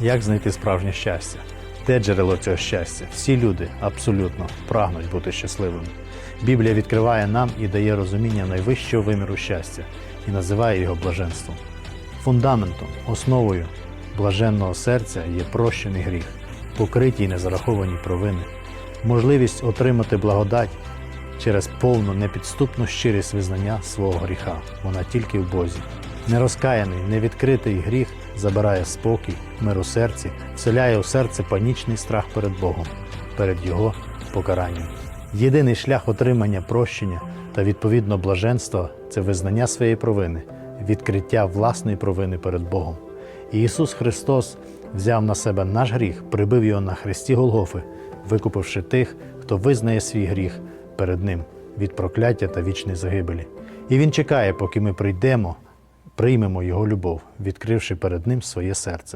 Як знайти справжнє щастя? Де джерело цього щастя? Всі люди абсолютно прагнуть бути щасливими. Біблія відкриває нам і дає розуміння найвищого виміру щастя і називає його блаженством. Фундаментом, основою блаженного серця є прощений гріх, покриті й незараховані провини, можливість отримати благодать через повну непідступну щирість визнання свого гріха. Вона тільки в Бозі. Нерозкаяний, невідкритий гріх забирає спокій, мир у серці, вселяє у серце панічний страх перед Богом, перед Його покаранням. Єдиний шлях отримання прощення та відповідно блаженства це визнання своєї провини, відкриття власної провини перед Богом. І Ісус Христос взяв на себе наш гріх, прибив його на хресті Голгофи, викупивши тих, хто визнає свій гріх перед Ним від прокляття та вічної загибелі. І Він чекає, поки ми прийдемо, приймемо Його любов, відкривши перед Ним своє серце.